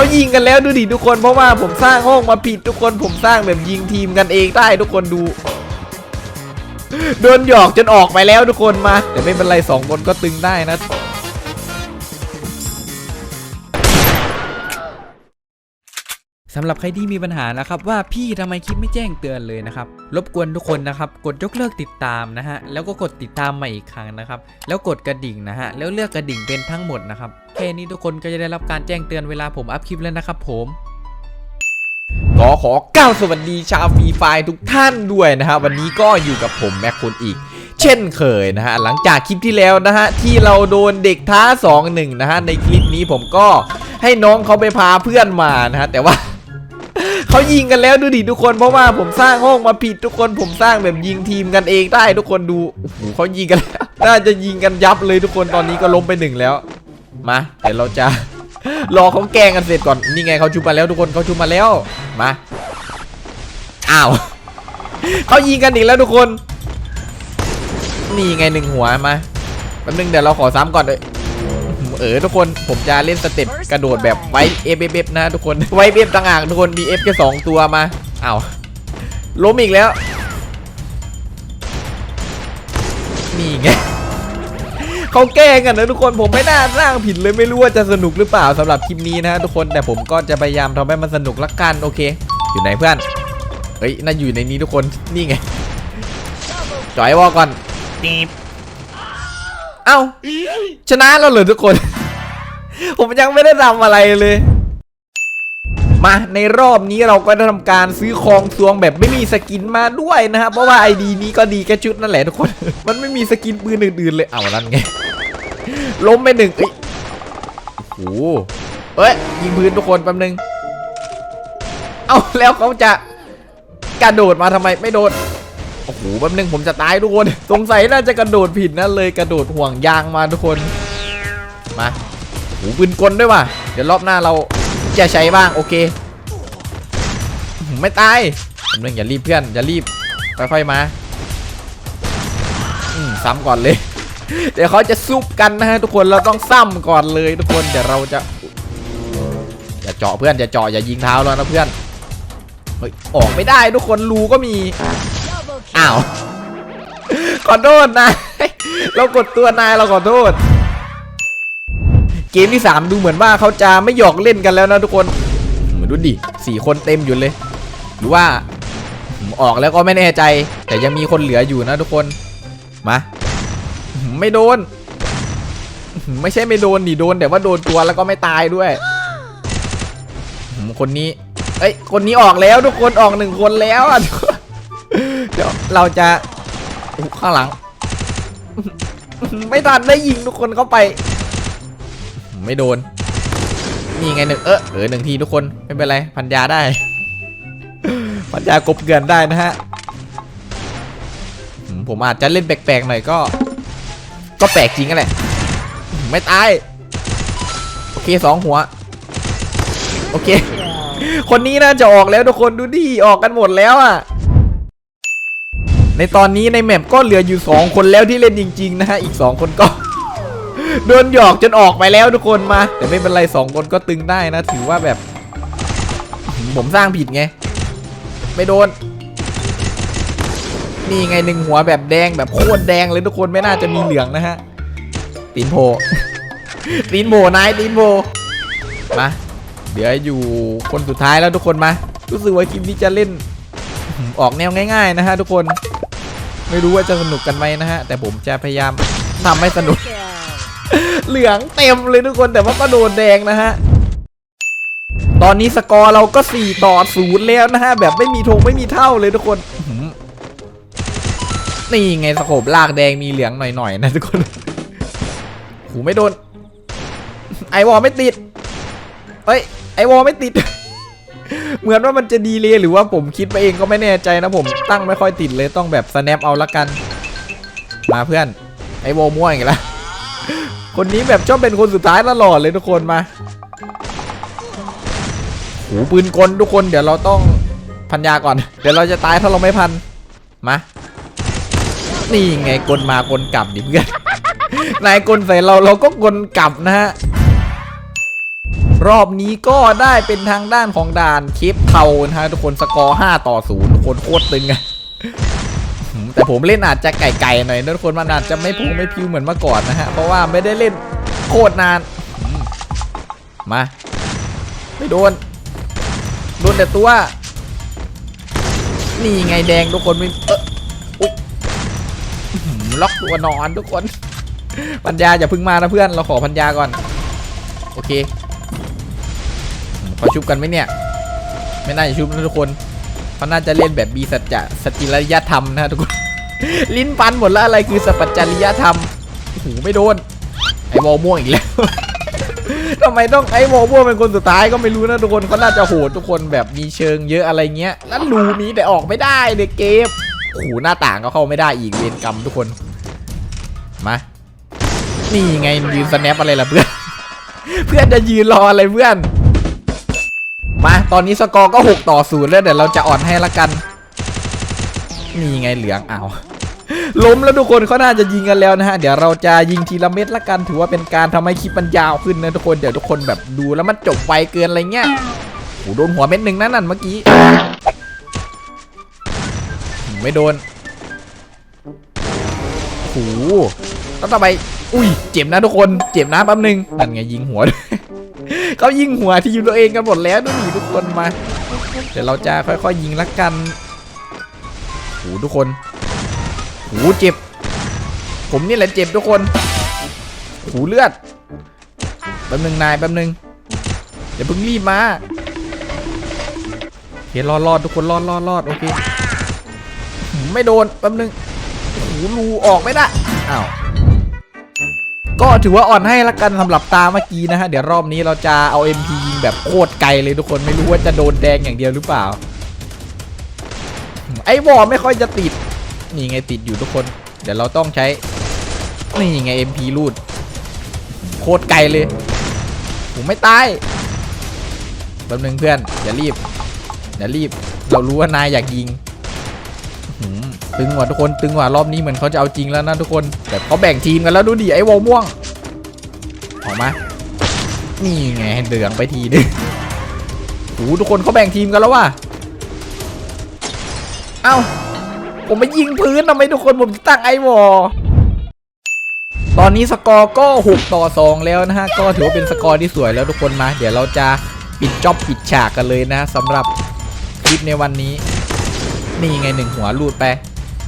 เขายิงกันแล้วดูดิทุกคนเพราะว่าผมสร้างห้องมาผิดทุกคนผมสร้างแบบยิงทีมกันเองได้ทุกคนดูโดนหยอกจนออกไปแล้วทุกคนมา แต่ไม่เป็นไรสองคนก็ตึงได้นะสำหรับใครที่มีปัญหานะครับว่าพี่ทำไมคลิปไม่แจ้งเตือนเลยนะครับ รบกวนทุกคนนะครับ กดยกเลิกติดตามนะฮะ แล้วก็กดติดตามใหม่อีกครั้งนะครับ แล้วกดกระดิ่งนะฮะ แล้วเลือกกระดิ่งเป็นทั้งหมดนะครับ ค่นี้ทุกคนก็จะได้รับการแจ้งเตือนเวลาผมอัพคลิปแล้วนะครับผมขอขอก้าวสวัสดีชาวฟรีไฟทุกท่านด้วยนะฮะวันนี้ก็อยู่กับผมแม็กคุณอีก เช่นเคยนะฮะหลังจากคลิปที่แล้วนะฮะที่เราโดนเด็กท้า 2-1 นะฮะในคลิปนี้ผมก็ให้น้องเขาไปพาเพื่อนมานะฮะแต่ว่าเขายิงกันแล้วดูดิทุกคนเพราะว่าผมสร้างห้องมาผิดทุกคนผมสร้างแบบยิงทีมกันเองได้ทุกคนดูโอ้โหเขายิงกันแล้วน่าจะยิงกันยับเลยทุกคนตอนนี้ก็ล้มไปหนึ่งแล้ว มาเดี๋ยวเราจะรอเขาแกงกันเสร็จก่อนนี่ไงเขาชุบมาแล้วทุกคนเขาชุบมาแล้วมาอ้าวเขายิงกันอีกแล้วทุกคน นี่ไงหนึ่งหัวมาแป๊บนึงเดี๋ยวเราขอซ้ำก่อนเลยเออทุกคนผมจะเล่นสเต็ปกระโดดแบบไว้เอฟเอฟนะทุกคนไว้เอฟต่างหากทุกคนมีเอฟแค่สองตัวมาอ้าวล้มอีกแล้วนี่ไง เขาแกล้งกันนะทุกคนผมไม่น่าสร้างผิดเลยไม่รู้ว่าจะสนุกหรือเปล่าสำหรับคลิปนี้นะทุกคนแต่ผมก็จะพยายามทำให้มันสนุกละกันโอเค อยู่ไหนเพื่อนเฮ้ยน่าอยู่ในนี้ทุกคนนี่ไงจ่อยวอก่อนตีบเอ้าชนะแล้วเหรอทุกคน ผมยังไม่ได้ทำอะไรเลย มาในรอบนี้เราก็ได้ทำการซื้อคองซวงแบบไม่มีสกินมาด้วยนะครับเพราะว่าไอดีนี้ก็ดีแค่ชุดนั่นแหละทุกคน มันไม่มีสกินปืนอื่นๆเลยเอานั่นไงล้มไปหนึ่งเอ้ยโอ้โหเอ้ยยิงพื้นทุกคนแป๊บนึงเอาแล้วเขาจะกระโดดมาทำไมไม่โดดโอ้โหแป๊บนึงผมจะตายทุกคน สงสัยน่าจะกระโดดผิดน่ะเลยกระโดดห่วงยางมาทุกคนมาโอ้โหปืนกลด้วยว่ะเดี๋ยวรอบหน้าเรา จะใช้บ้างโอเค ไม่ตายแป๊บนึงอย่ารีบเพื่อนอย่ารีบค่อยๆมาซ้ำก่อนเลย เดี๋ยวเขาจะซุบกันนะฮะทุกคนเราต้องซ้ำก่อนเลยทุกคนเดี๋ยวเราจะอย่าเจาะเพื่อนอย่าเจาะอย่ายิงเท้าแล้วนะเพื่อนเฮ้ยออกไม่ได้ทุกคนรูก็มีอ้าวขอโทษนายเรากดตัวนายเราขอโทษ เกมที่ 3 ดูเหมือนว่าเขาจะไม่หยอกเล่นกันแล้วนะทุกคนมาดูดิสี่คนเต็มอยู่เลย หรือว่าออกแล้วก็ไม่แน่ใจ แต่ยังมีคนเหลืออยู่นะทุกคนมาไม่โดน ไม่ใช่ไม่โดนดิโดน แต่ว่าโดนตัวแล้วก็ไม่ตายด้วยคนนี้ เอ้ย คนนี้ออกแล้วทุกคนออกหนึ่งคนแล้วอะเดี๋ยวเราจะข้างหลัง ไม่ทันได้ยิงทุกคนเข้าไป ไม่โดน นี่ไงหนึ่งเออเออหนึ่งทีทุกคนไม่เป็นไรพันยาได้ พันยากบเกินได้นะฮะผมอาจจะเล่นแปลกๆหน่อยก็ ก็แปลกจริงกันแหละไม่ตายโอเคสองหัว โอเค คนนี้น่าจะออกแล้วทุกคนดูดิออกกันหมดแล้วอะในตอนนี้ในแมปก็เหลืออยู่ 2 คนแล้วที่เล่นจริง ๆ นะฮะ อีก 2 คนก็ โดนหยอกจนออกไปแล้วทุกคนมา แต่ไม่เป็นไร2คนก็ตึงได้นะ ถือว่าแบบ ผมสร้างผิดไง ไม่โดน นี่ไงหนึ่งหัวแบบแดงแบบโคตรแดงเลยทุกคนไม่น่าจะมีเหลืองนะฮะ ตีนโพตีนโพนายตีนโพมา เดี๋ยวอยู่คนสุดท้ายแล้วทุกคนมา รู้สึกว่าคลิปนี้จะเล่น ออกแนวง่าย ๆ นะฮะทุกคน ไม่รู้ว่าจะสนุกกันไหมนะฮะ แต่ผมจะพยายามทำให้สนุก เหลืองเต็มเลยทุกคนแต่ว่าก็โดนแดงนะฮะตอนนี้สกอร์เราก็ 4 ต่อศูนย์แล้วนะฮะ แบบไม่มีธงไม่มีเท่าเลยทุกคน นี่ไงสโคบลากแดงมีเหลืองหน่อยๆนะทุกคนหูไม่โดน ไอวอลไม่ติดเฮ้ย ไอวอลไม่ติด เหมือนว่ามันจะดีเลยหรือว่าผมคิดไปเองก็ไม่แน่ใจนะผมตั้งไม่ค่อยติดเลยต้องแบบ snap เอาละกัน มาเพื่อน ไอโวม่วงอีกแล้ว คนนี้แบบชอบเป็นคนสุดท้ายตลอดเลยทุกคนมาหูปืนกลทุกคนเดี๋ยวเราต้องพันยาก่อน เดี๋ยวเราจะตายถ้าเราไม่พันมานี่ไงกลมากลกลับดิเพื่อนนายกลใส่เราเราก็กลกลับนะฮะรอบนี้ก็ได้เป็นทางด้านของด่านเคปเทานะฮะทุกคนสกอร์5ต่อ0ทุกคนโคตรตึงอะ แต่ผมเล่นอาจจะไก่ๆหน่อยนะทุกคนมันอาจจะไม่พุ่งไม่พิวเหมือนเมื่อก่อนนะฮะเพราะว่าไม่ได้เล่นโคตรนานมาไม่โดนโดนแต่ตัวนี่ไงแดงทุกคนไม่เออล็อกตัวนอนทุกคน ปัญญาอย่าพึ่งมานะเพื่อนเราขอปัญญาก่อน โอเคอืมขอชุบกันไหมเนี่ย ไม่น่าจะชุบนะทุกคน เขาน่าจะเล่นแบบบีสัจจะสติรยธรรมนะทุกคน ลิ้นปันหมดแล้วอะไรคือสัพจริยธรรมโอ้โหไม่โดน ไอ้วอลม่วงอีกแล้วทำไมต้องไอ้วอลม่วงเป็นคนสุดท้ายก็ไม่รู้นะทุกคนเขาน่าจะโหดทุกคนแบบมีเชิงเยอะอะไรเงี้ย แล้วรูมีแต่ออกไม่ได้ในเกมโอ้โหหน้าต่างก็เข้าไม่ได้อีกเวรกรรมทุกคน มา นี่ไงยืนสแนปอะไรล่ะเพื่อน เพื่อนจะยืนรออะไรเพื่อน มาตอนนี้สกอร์ก็ 6 ต่อ0แล้วเดี๋ยวเราจะอ่อนให้ละกันนี่ไงเหลืองเอาล้มแล้วทุกคนเขาน่าจะยิงกันแล้วนะฮะเดี๋ยวเราจะยิงทีละเม็ดละกันถือว่าเป็นการทำให้คลิปมันยาวขึ้นนะทุกคนเดี๋ยวทุกคนแบบดูแล้วมันจบไวเกินอะไรเงี้ยโอ้โดนหัวเม็ดหนึ่งนั่นนั่นเมื่อกี้ไม่โดนโอ้โหแล้วต่อไปอุ้ยเจ็บนะทุกคนเจ็บนะแป๊บนึงนั่นไงยิงหัว เขายิงหัวที่อยู่ตัวเองกันหมดแล้วดูดิทุกคนมา เดี๋ยวเราจะค่อยๆยิงละกันโอ้โหทุกคนโหเจ็บ ผมนี่แหละเจ็บทุกคนหูเลือดแป๊บนึงนายแป๊บนึงอย่าเพิ่งรีบมาโอเครอดรอดทุกคนรอดรอดรอดโอเคหืมไม่โดนแป๊บนึงหูรูออกไม่ได้อ้าว ก็ถือว่าอ่อนให้ละกันสำหรับตาเมื่อกี้นะฮะ เดี๋ยวรอบนี้เราจะเอา MP ยิงแบบโคตรไกลเลยทุกคนไม่รู้ว่าจะโดนแดงอย่างเดียวหรือเปล่า ไอ้วอไม่ค่อยจะติด นี่ไงติดอยู่ทุกคน เดี๋ยวเราต้องใช้ นี่ไง MP รูด โคตรไกลเลย ผมไม่ตายแป๊บนึงเพื่อนอย่ารีบอย่ารีบ เรารู้ว่านายอยากยิง ตึงว่ะทุกคนตึงว่ะรอบนี้เหมือนเขาจะเอาจริงแล้วนะทุกคนแต่เขาแบ่งทีมกันแล้วดูดิไอ้วอลม่วงออกมานี่ไงเหลืองไปทีนึงโอ้ทุกคนเขาแบ่งทีมกันแล้วว่ะเอ้าผมไปยิงพื้นทำไมทุกคนผมตั้งไอวอลตอนนี้สกอร์ก็ 6 ต่อ 2 แล้วนะฮะ ก็ถือว่าเป็นสกอร์ที่สวยแล้วทุกคนมา เดี๋ยวเราจะปิดจ็อบปิดฉากกันเลยนะสำหรับคลิปในวันนี้ นี่ไงหนึ่งหัวลูดไป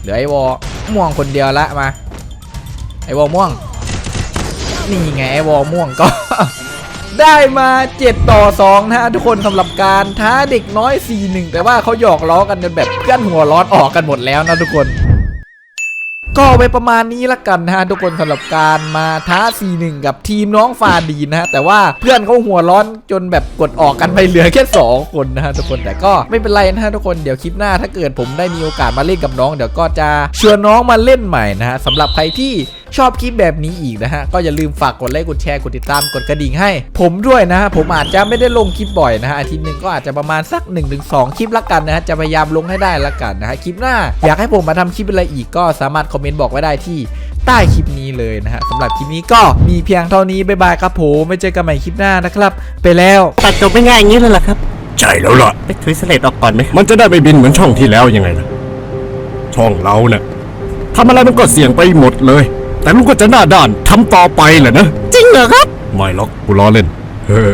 เหลือไอวอลม่วงคนเดียวละมา ไอวอลม่วง นี่ไงไอวอลม่วงก็ ได้มา 7 ต่อ 2 นะฮะทุกคนสำหรับการท้าเด็กน้อย 4-1 แต่ว่าเขาหยอกล้อกันจนแบบเพื่อนหัวร้อนออกกันหมดแล้วนะทุกคน ก็ไปประมาณนี้ละกันนะฮะทุกคนสำหรับการมาท้า4-1กับทีมน้องฟาดีนะฮะแต่ว่าเพื่อนเขาหัวร้อนจนแบบกดออกกันไปเหลือแค่ 2 คนนะฮะทุกคนแต่ก็ไม่เป็นไรนะฮะทุกคนเดี๋ยวคลิปหน้าถ้าเกิดผมได้มีโอกาสมาเล่นกับน้องเดี๋ยวก็จะชวนน้องมาเล่นใหม่นะฮะสำหรับใครที่ชอบคลิปแบบนี้อีกนะฮะ ก็อย่าลืมฝากกดไลค์กดแชร์กดติดตามกดกระดิ่งให้ ผมด้วยนะฮะ ผมอาจจะไม่ได้ลงคลิปบ่อยนะฮะอาทิตย์หนึ่งก็อาจจะประมาณสัก 1-2 คลิปละกันนะฮะ จะพยายามลงให้ได้ละกันนะฮะ คลิปหน้าอยากให้ผมมาทำคลิปอะไรอีกก็สามารถคอมเมนต์บอกไว้ได้ที่ใต้คลิปนี้เลยนะฮะสำหรับคลิปนี้ก็มีเพียงเท่านี้บ๊ายบายครับผมไม่เจอกันใหม่คลิปหน้านะครับ ไปแล้วตัดจบไม่ง่ายอย่างนี้เลยเหรอครับ ใช่แล้วล่ะ ไปทวิสเลตออกก่อนไหมมันจะได้ไม่บินเหมือนช่องที่แล้วยังไงล่ะ ช่องเราเนี่ยทำอะไรมันก็เสี่ยงไปหมดเลย แต่ลูกก็จะหน้าด้านทำต่อไปแหละนะ จริงเหรอครับ ไม่หรอกกูล้อเล่น เฮ้อ